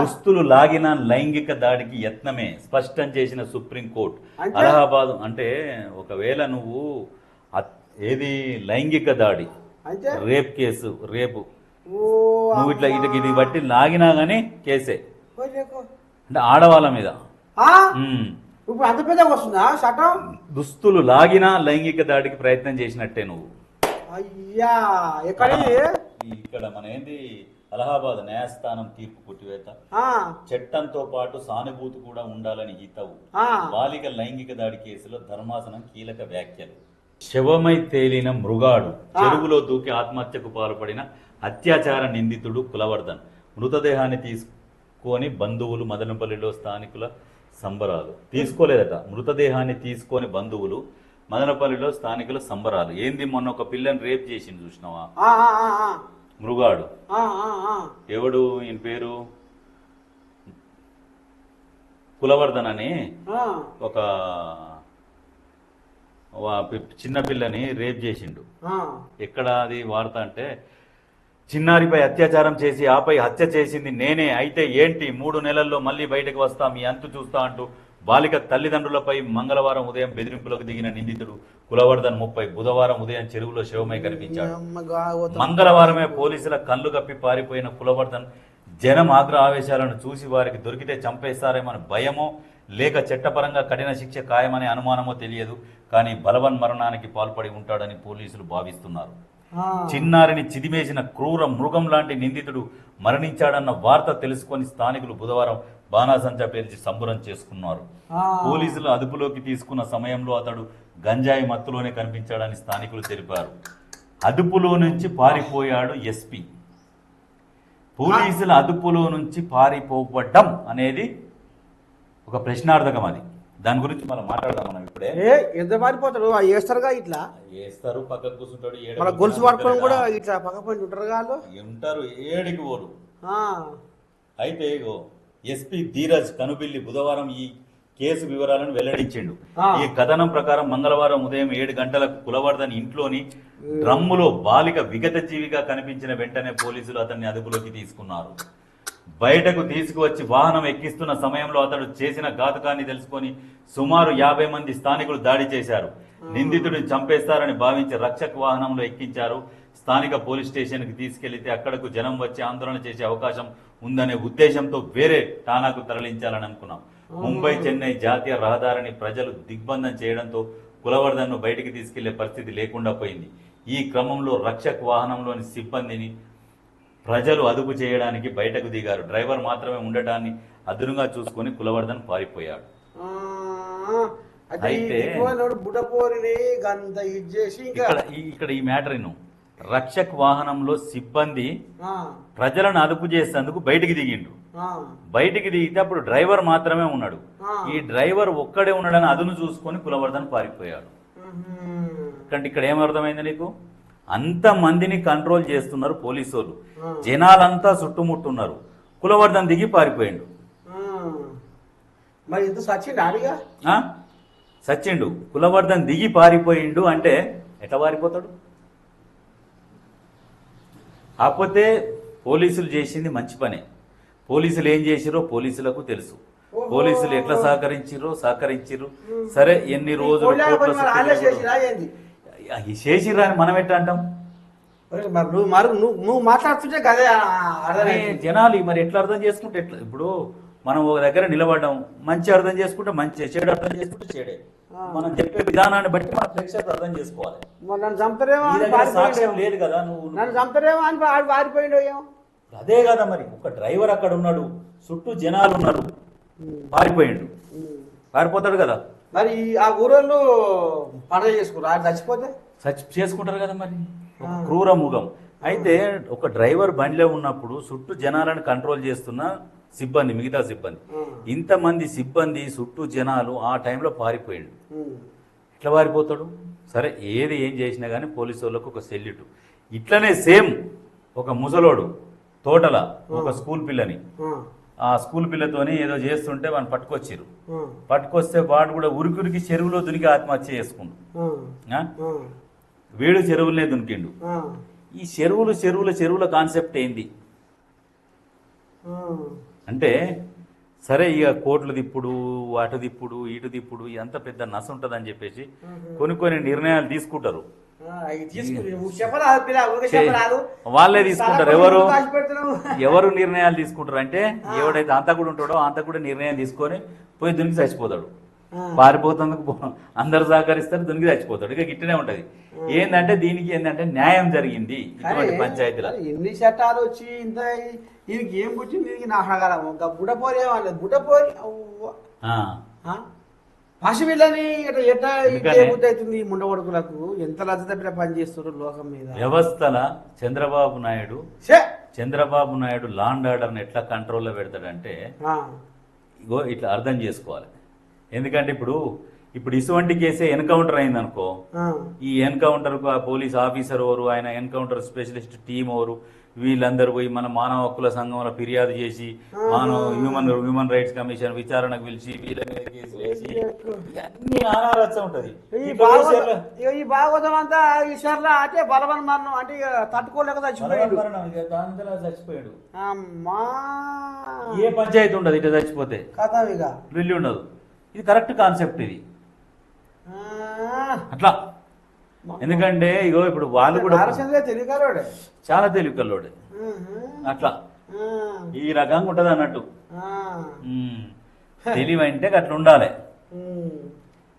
దుస్తులు లాగిన లైంగిక దాడికి యత్నమే స్పష్టం చేసిన సుప్రీంకోర్టు? అలహాబాద్ అంటే ఒకవేళ నువ్వు ఏది లైంగిక దాడి? రేప్ కేసు రేపు. నువ్వు ఇట్లా ఇటు ఇది బట్టి లాగినా గానీ కేసే. అంటే ఆడవాళ్ళ మీద. ఆ? ఉమ్. ఇప్పుడు అంత పెద్దగా వస్తుందా చట్టం? దుస్తులు లాగినా లైంగిక దాడికి ప్రయత్నం చేసినట్టే నువ్వు. అయ్యా ఇక్కడ మన ఏంది అలహాబాద్ న్యాయస్థానం తీర్పు కొట్టివేత. చట్టంతో పాటు సానుభూతి కూడా ఉండాలని హితవు. ఆ. బాలిక లైంగిక దాడి కేసులో ధర్మాసనం కీలక వ్యాఖ్యలు. శవమై తేలిన మృగాడు చెరువులో దూకి ఆత్మహత్యకు పాల్పడిన అత్యాచార నిందితుడు కులవర్ధన్. మృతదేహాన్ని తీసుకొని బంధువులు మదనపల్లిలో స్థానికుల సంబరాలు. తీసుకోలేదట. మృతదేహాన్ని తీసుకొని బంధువులు మదనపల్లిలో స్థానికుల సంబరాలు. ఏంది మొన్న ఒక పిల్లని రేప్ చేసింది చూసినావా. మృగాడు. ఎవడు ఈయన పేరు కులవర్ధన్ అని. ఒక చిన్న పిల్లని రేప్ చేసిండు. ఎక్కడ అది వార్త అంటే చిన్నారిపై అత్యాచారం చేసి ఆపై హత్య చేసింది నేనే అయితే ఏంటి మూడు నెలల్లో మళ్ళీ బయటకు వస్తా మీ అంతు చూస్తా అంటూ బాలిక తల్లిదండ్రులపై మంగళవారం ఉదయం బెదిరింపులకు దిగిన నిందితుడు కులవర్ధన్ ముప్పై బుధవారం ఉదయం చెరువులో శవమై కనిపించాడు. మంగళవారమే పోలీసుల కళ్ళు కప్పి పారిపోయిన కులవర్ధన్ జనం ఆగ్ర ఆవేశాలను చూసి వారికి దొరికితే చంపేస్తారేమని భయమో లేక చట్టపరంగా కఠిన శిక్ష ఖాయమనే అనుమానమో తెలియదు కానీ బలవన్ మరణానికి పాల్పడి ఉంటాడని పోలీసులు భావిస్తున్నారు. చిన్నారిని చిదిమేసిన క్రూర మృగం లాంటి నిందితుడు మరణించాడన్న వార్త తెలుసుకొని స్థానికులు బుధవారం బాణాసంచా పేర్చి సంబరం చేసుకున్నారు. పోలీసులు అదుపులోకి తీసుకున్న సమయంలో అతడు గంజాయి మత్తులోనే కనిపించాడని స్థానికులు తెలిపారు. అదుపులో నుంచి పారిపోయాడు ఎస్పీ. పోలీసుల అదుపులో నుంచి పారిపోవడం అనేది ఒక ప్రశ్నార్థకం అది. దాని గురించి మనం మాట్లాడదాం మనం ఇప్పుడే. ఎంత మారిపోతాడు? వేస్తారుగా ఇట్లా? వేస్తారు పక్కకు కూర్చుంటాడు మన గొలుసు పట్టుకొని కూడా. ఇట్లా పక్క పోయి ఉంటారు ఉంటారు ఏడికి పోరు. అయితే ఇగో ఎస్పీ ధీరజ్ కనుబిల్లి బుధవారం ఈ కేసు వివరాలను వెల్లడించిండు. ఈ కథనం ప్రకారం మంగళవారం ఉదయం ఏడు గంటలకు కులవర్ధన్ ఇంట్లోని డ్రమ్ములో బాలిక విగత జీవిగా కనిపించిన వెంటనే పోలీసులు అతన్ని అదుపులోకి తీసుకున్నారు. బయటకు తీసుకువచ్చి వాహనం ఎక్కిస్తున్న సమయంలో అతడు చేసిన ఘాతుకాన్ని తెలుసుకొని సుమారు యాభై మంది స్థానికులు దాడి చేశారు. నిందితుడిని చంపేస్తారని భావించి రక్షక్ వాహనంలో ఎక్కించారు. స్థానిక పోలీస్ స్టేషన్కి తీసుకెళ్ళితే అక్కడకు జనం వచ్చి ఆందోళన చేసే అవకాశం ఉందనే ఉద్దేశంతో వేరే ఠానాకు తరలించాలని అనుకున్నాం. ముంబై చెన్నై జాతీయ రహదారిని ప్రజలు దిగ్బంధం చేయడంతో కులవర్ధన్ను బయటికి తీసుకెళ్ళే పరిస్థితి లేకుండా పోయింది. ఈ క్రమంలో రక్షక్ వాహనంలోని సిబ్బందిని ప్రజలు అదుపు చేయడానికి బయటకు దిగారు. డ్రైవర్ మాత్రమే ఉండటాన్ని అదునుగా చూసుకొని కులవర్ధన్ పారిపోయాడు. అయితే ఇక్కడ ఈ- మ్యాటర్ రక్షక్ వాహనంలో సిబ్బంది. ప్రజలను అదుపు చేసేందుకు బయటికి దిగిండు. బయటికి దిగితే అప్పుడు డ్రైవర్ మాత్రమే ఉన్నాడు. ఈ డ్రైవర్ ఒక్కడే ఉన్నాడని అదును చూసుకొని కులవర్ధన్ పారిపోయాడు. అంటే ఇక్కడ ఏమర్థమైంది నీకు అంత మందిని కంట్రోల్ చేస్తున్నారు పోలీసు వాళ్ళు. జనాలంతా చుట్టుముట్టున్నారు కులవర్ధన్ దిగి పారిపోయిండు. మరి ఇంత? సచ్చిండు కులవర్ధన్ దిగి పారిపోయిండు అంటే ఎట్లా పారిపోతాడు కాకపోతే పోలీసులు చేసింది మంచి పనే. పోలీసులు ఏం చేసిరో పోలీసులకు తెలుసు. పోలీసులు ఎట్లా సహకరించిరో సహకరించిర్రు సరే ఎన్ని రోజులు చేసిరా అని మనం ఎట్లా అంటాం? నువ్వు నువ్వు మాట్లాడుతుంటే కదే జనాలు మరి ఎట్లా అర్థం చేసుకుంటే ఎట్లా? ఇప్పుడు మనం ఒక దగ్గర నిలబడ్డాం. మంచి అర్థం చేసుకుంటే మంచి చెడు అర్థం చేసుకుంటే చెడే. మనం చెప్పే విధానాన్ని బట్టి మన ప్రేక్షకులు అర్థం చేసుకోవాలి. నన్ను సాక్ష్యం లేదు కదా నువ్వు. నన్ను అని పారిపోయిండు అదే కదా మరి. ఒక డ్రైవర్ అక్కడ ఉన్నాడు. చుట్టూ జనాలు ఉన్నారు. పారిపోయిండు. పారిపోతాడు కదా. మరి ఆ ఊరోళ్ళు పండుగ చేసుకున్నారు? చచ్చిపోతే? సచ్ చేసుకుంటారు కదా మరి. ఒక క్రూర ముఖం అయితే ఒక డ్రైవర్ బండిలో ఉన్నప్పుడు చుట్టూ జనాలను కంట్రోల్ చేస్తున్న సిబ్బంది మిగతా సిబ్బంది. ఇంతమంది సిబ్బంది చుట్టూ జనాలు ఆ టైంలో పారిపోయిండు. ఎట్లా పారిపోతాడు? సరే ఏది ఏం చేసినా కానీ పోలీసు వాళ్ళకు ఒక సెల్యూట్ ఇట్లనే సేమ్ ఒక ముసలోడు తోటల ఒక స్కూల్ పిల్లని. ఆ. స్కూల్ పిల్లతోని ఏదో చేస్తుంటే వాడిని పట్టుకొచ్చిర్రు. ఆ. పట్టుకొస్తే వాడు కూడా ఉరికురికి చెరువులో దునికి ఆత్మహత్య చేసుకుండు. వీడు చెరువులనే దునికిండు. ఈ చెరువులు చెరువుల చెరువుల కాన్సెప్ట్ ఏంది. అంటే సరే ఇక కోట్లు దిప్పుడు అటు దిప్పుడు ఇటు దిప్పుడు ఎంత పెద్ద నస ఉంటుందని చెప్పేసి కొన్ని కొన్ని నిర్ణయాలు తీసుకుంటారు. వాళ్ళే తీసుకుంటారు. ఎవరు. ఎవరు నిర్ణయాలు తీసుకుంటారు అంటే ఎవడైతే అంతకుడు ఉంటాడో అంతకుడు నిర్ణయం తీసుకొని పోయి దునికి చచ్చిపోతాడు. పారిపోతందుకు అందరు సహకరిస్తారు దునికి చచ్చిపోతాడు. ఇక గిట్టనే ఉంటది. ఏంటంటే దీనికి ఏంటంటే న్యాయం జరిగింది ఇటువంటి పంచాయతీల. ఎన్ని చట్టాలు వచ్చి ఇంత దీనికి ఏం పుట్టింది? దీనికి నా హగలం ఇంకా బుడపోరి బుడపోరి ఆ? పసిపిల్లని ఎట్లా అవుతుంది ముండ కొడుకులకు ఎంత లజ్జ తప్పిన పని చేస్తారు లోకం మీద. వ్యవస్థల చంద్రబాబు నాయుడు! చంద్రబాబు నాయుడు లాండ్ ఆర్డర్ని ఎట్లా కంట్రోల్లో పెడతాడంటే ఇగో ఇట్లా అర్థం చేసుకోవాలి. ఎందుకంటే ఇప్పుడు ఇప్పుడు ఇటువంటి కేసే ఎన్కౌంటర్ అయిందనుకో ఆ, ఈ ఎన్కౌంటర్ పోలీస్ ఆఫీసర్ ఎవరు ఆయన ఎన్కౌంటర్ స్పెషలిస్ట్ టీం ఎవరు వీళ్ళందరూ పోయి మన మానవ హక్కుల సంఘంలో ఫిర్యాదు చేసి మానవ హ్యూమన్ హ్యూమన్ రైట్స్ కమిషన్ విచారణకు పిలిచి వీళ్ళ మీద కేసు వేసి ఉంటది. ఈ భాగవతం ఈ అంతా అంటే బలవన్ మరణం అంటే ఇక తట్టుకోలేక చచ్చిపోయాడు. మరణం, ఇక దాంతో చచ్చిపోయాడు. అమ్మా! ఏ పంచాయతీ ఉండదు ఇట్లా చచ్చిపోతే. కథ ఇక వెళ్ళి ఉండదు. ఇది కరెక్ట్ కాన్సెప్ట్ ఇది. అట్లా. ఎందుకంటే ఇగో ఇప్పుడు వాళ్ళు కూడా చాలా తెలివికల్లోడే అట్లా. ఈ రకంగా ఉంటది అన్నట్టు. తెలివి అంటే అట్లా ఉండాలి.